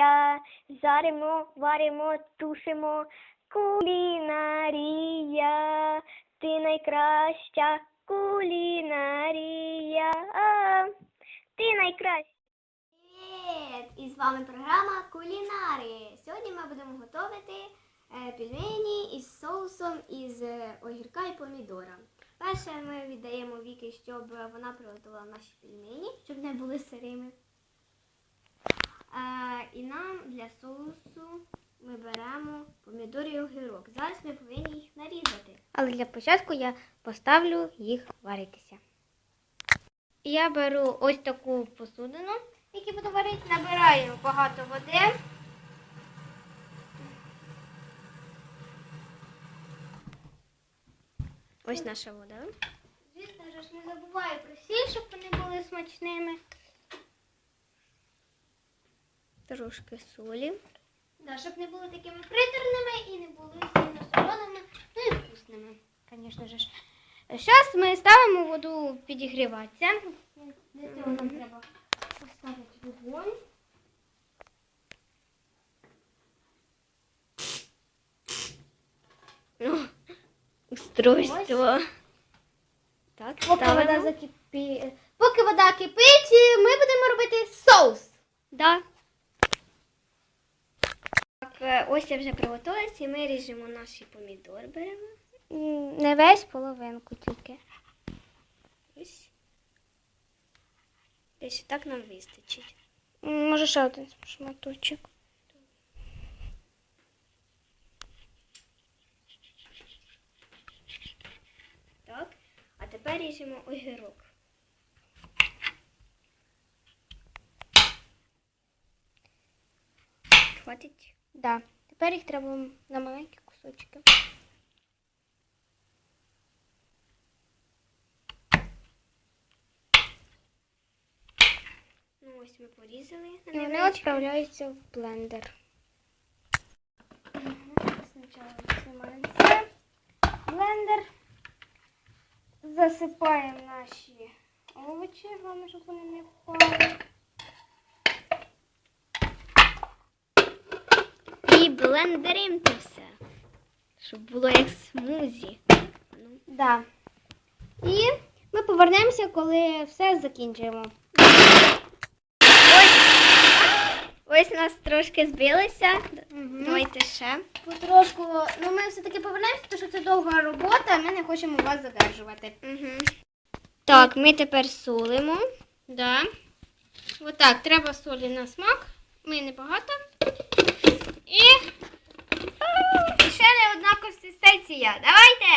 кулінарія. Жаримо, варимо, тушимо. Кулінарія. Ти найкраща кулінарія. Ти найкраща. Привіт! І з вами програма Кулінари. Сьогодні ми будемо готувати е, пельмені із соусом із е, огірка і помідора. Перше ми віддаємо Віки, щоб вона приготувала наші пельмені, щоб не були сирими. І нам для соусу ми беремо помідор і огірок. Зараз ми повинні їх нарізати. Але для початку я поставлю їх варитися. Я беру ось таку посудину, якій буду варити, набираю багато води. Ось наша вода. Звісно ж, не забуваю про сіль, щоб вони були смачними. Трошки солі. Да, щоб не були такими приторними і не були сильно солоними, ну і вкусними, звісно ж. Зараз ми ставимо воду підігріватися. Для цього нам треба поставити вогонь. Ну, устройство. Так, Поки ставимо. вода закипить. Поки вода кипить, ми будемо робити соус. Да. Е, ось я вже приготувалася і ми ріжемо наші помідори беремо. Не весь половинку тільки. Ось. Десь так нам вистачить. Може ще один шматочок. Так. А тепер ріжемо огірок. Хватить? Да. Тепер їх треба на маленькі кусочки. Ну ось ми порізали. І вони відправляються в блендер. Спочатку знімаємо це. Блендер. Засипаємо наші овочі, головне, щоб вони не впали. І блендеримо це все. Щоб було як смузі. Да. І ми повернемося, коли все закінчимо. Ось нас трошки збилося. Мгм. Давайте ще. Потрошку, ну ми все-таки повернемося, тому що це довга робота, ми не хочемо вас задержувати. Угу. Так, ми тепер солимо. Да. Отак, треба солі на смак. Ми небагато. І. І ще не одна консистенція. Давайте.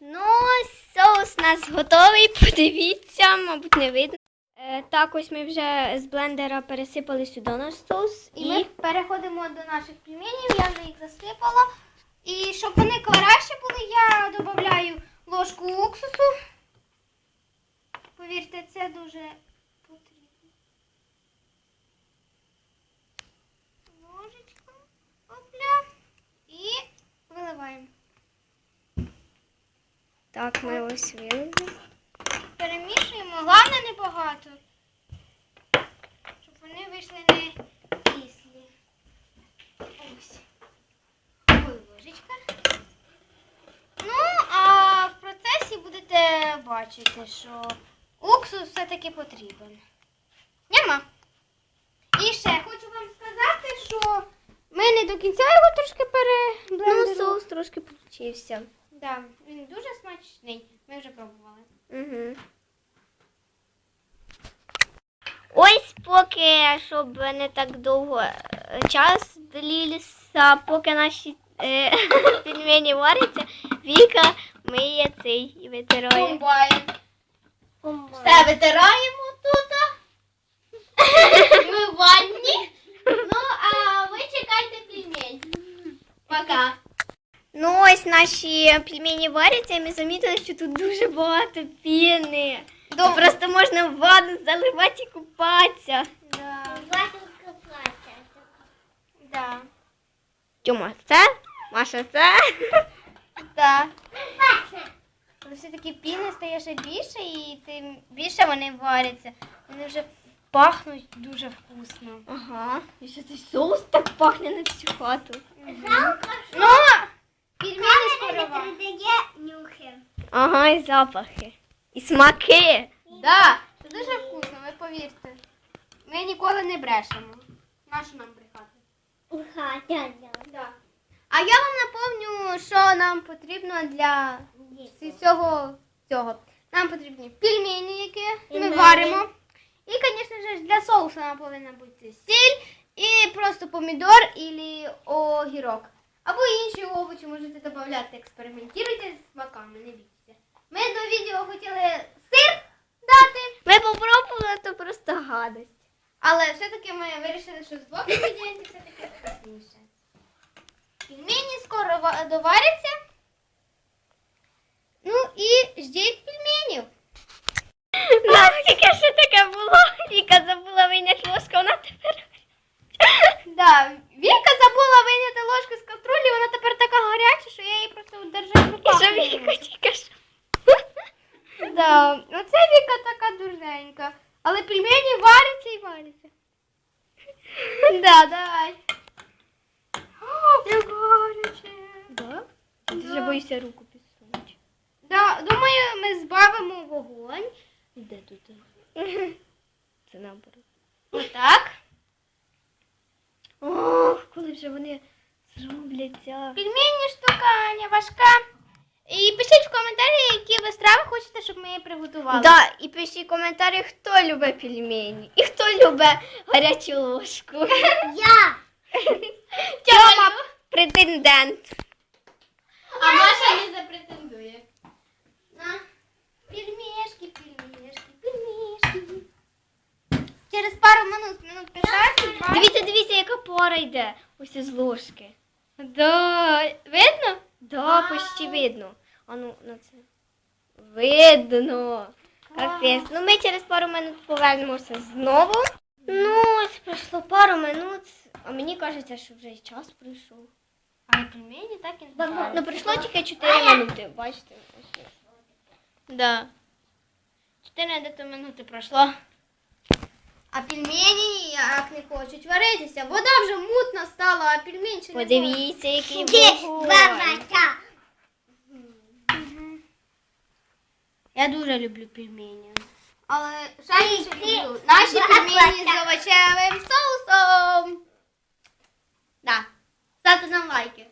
Ну, соус у нас готовий. Подивіться, мабуть, не видно. Е, так, ось ми вже з блендера пересипали сюди наш соус. І ми переходимо до наших пельменів, я вже їх засипала. І щоб вони краще були, я додаю ложку уксусу. Повірте, це дуже потрібно. Ложечка. Опля. І виливаємо. Так, ми ось вилили. Перемішуємо, головне небагато. Щоб вони вийшли не кислі. Ось. Ой, ложечка. Ну, а в процесі будете бачити, що уксус все-таки потрібен. Нема. І ще хочу вам сказати, що ми не до кінця його трошки Ну, соус трошки получився. Да, він дуже смачний. Ми вже пробували. Угу. Ось поки, щоб не так довго е, час длівся, поки наші е, пельмені варяться, Віка миє цей і витирає. Комбайн. Все витираємо тут. Ми в ванні. Ну, а ви чекайте пельмень. Пока. Ну ось наші пельмені варяться, і ми замітили, що тут дуже багато піни. Дом- Просто можна в ванну заливати і купатися. Да. Да. Тьома, це? Маша, це? Да. Коли все-таки піни стає ще більше і тим більше вони варяться. Вони вже пахнуть дуже вкусно. Ага. І ще цей соус так пахне на всю хату. Ну, пельмені вам. нюхи. Ага, і запахи. І смаки. Да, це дуже вкусно, ви повірте. Ми ніколи не брешемо. Нащо нам брехати? Уха, да, Да. А я вам напомню, що нам потрібно для всього цього. Нам потрібні пельмені, які ми Пельмені. варимо. І, звісно ж, для соусу нам повинна бути сіль і просто помідор і огірок. Або інші овочі можете додати, експериментуйте з смаками, не бійтеся. Ми до відео хотіли сир дати, Ми попробували, то просто гадость. але все-таки ми вирішили, що з двох інгредієнтів все-таки вкусніше. Пельмені скоро ва- доваряться. Ну і ждіть пельменів. У нас тільки що таке було. Віка забула вийняти ложку, вона тепер. Да, Віка забула вийняти ложку з каструлі, вона тепер така гаряча, що я її просто держати в І руках. що не Віка можу. тільки що. Да, оце Віка така. Але пельмені варяться і варяться. Да, давай. О, як гаряче. Да? Ти вже боїшся руку підсунути. Да, думаю, ми збавимо вогонь. Де тут? Це наоборот. Отак. Ох, коли вже вони зробляться. Пельмені штука не важка. І пишіть в коментарі, які ви страви хочете, щоб ми її приготували. Да, і пишіть коментарі, хто любить пельмені і хто любить гарячу ложку. Я. Тьома претендент. А Маша не запретендує. На. Пельмешки, пельмешки, пельмешки. Через пару минут, минут 15, Дивіться, дивіться, яка пора йде. Ось із ложки. Да. Видно? Да, почти видно. А ну на це. Видно. Капець. Ну ми через пару минут повернемося знову. Ну, ось пройшло пару минут, а мені кажеться, що вже й час пройшов. А пельмені так і не Ну пройшло тільки 4 минути, бачите. ось. Да. 14 минути пройшло. А пельмені ніяк не хочуть варитися. Вода вже мутна стала, а пельмень ще не Подивіться, який Де вогонь. бабата? Я дуже люблю пельмені. Але ще більше ти- люблю наші ти- пельмені з овочевим соусом. Да. Ставте нам лайки.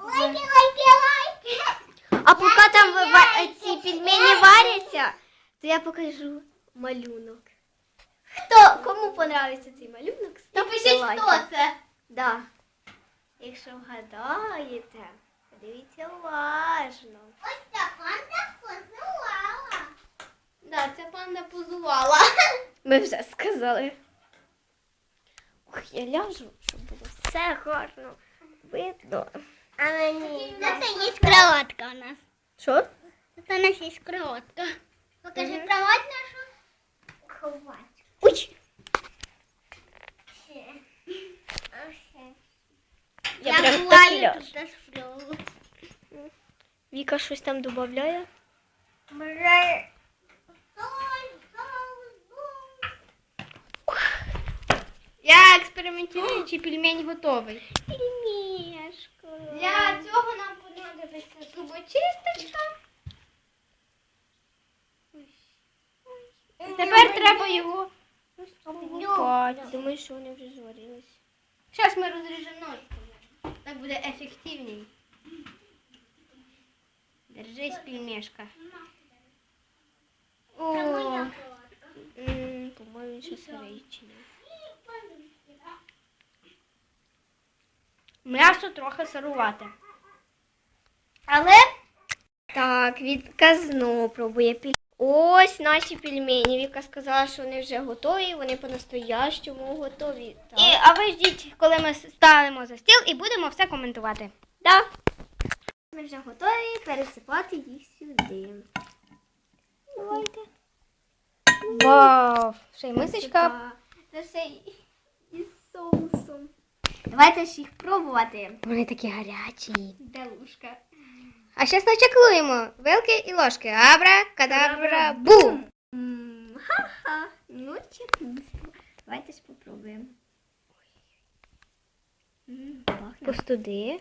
Лайки, лайки, лайки. А поки там ви- ва- ці пельмені варяться, то я покажу Малюнок. Хто кому понравиться цей малюнок, І ставте пишіть, лайки. хто це. Да. Якщо вгадаєте, подивіться уважно. Ось ця панда позувала. Да, ця панда позувала. Ми вже сказали. Ох, я ляжу, щоб було все гарно видно. А мені. Це є кроватка у нас. Що? Це у нас є кроватка. Покажи кровать нашу. Кровать. Ой! Ще. Я, прям так і ляжу. тут сплю. Віка щось там додає. Бре. Я експериментую, чи пельмень готовий. Пельмешко. Для цього нам понадобиться зубочисточка. Його Кать, думаю, що вони вже зварились. Зараз ми розріжемо ножкою. Так буде ефективніше. Держись, пельмешка. О, По-моєму, він сирий м'ясо трохи сирувате. Але Так, Віка знову пробує піль. Ось наші пельмені. Віка сказала, що вони вже готові, вони по-настоящому готові. Так. і, а ви ждіть, коли ми станемо за стіл і будемо все коментувати. Да. Ми вже готові пересипати їх сюди. Давайте. Вау! Ще й мисочка. Це ще й із соусом. Давайте ж їх пробувати. Вони такі гарячі. Де ложка? А зараз начеклуємо вилки і ложки. Абра, кадабра, бум! Ха-ха. Ну. Давайте спробуємо. Постуди.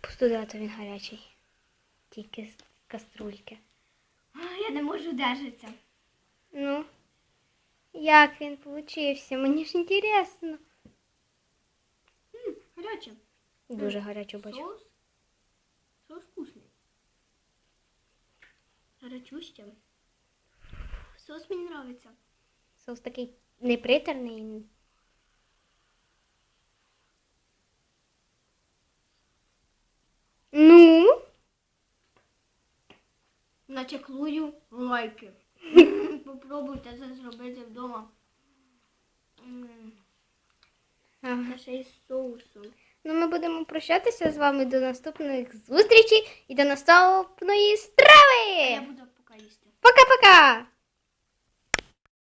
Постуди, а то він гарячий. Тільки з каструльки. Я не можу держатися. Ну, як він получився? Мені ж інтересно. Гаряче. Дуже гарячу бачу. Соус. Соус вкусний. Гарячуще. Соус мені подобається. Соус такий непритерний. Ну, Начеклую лайки. Попробуйте це зробити вдома. Ага. Та ще й соусом. ну ми будемо прощатися з вами до наступних зустрічей і до наступної страви. Я буду. Пока-пока!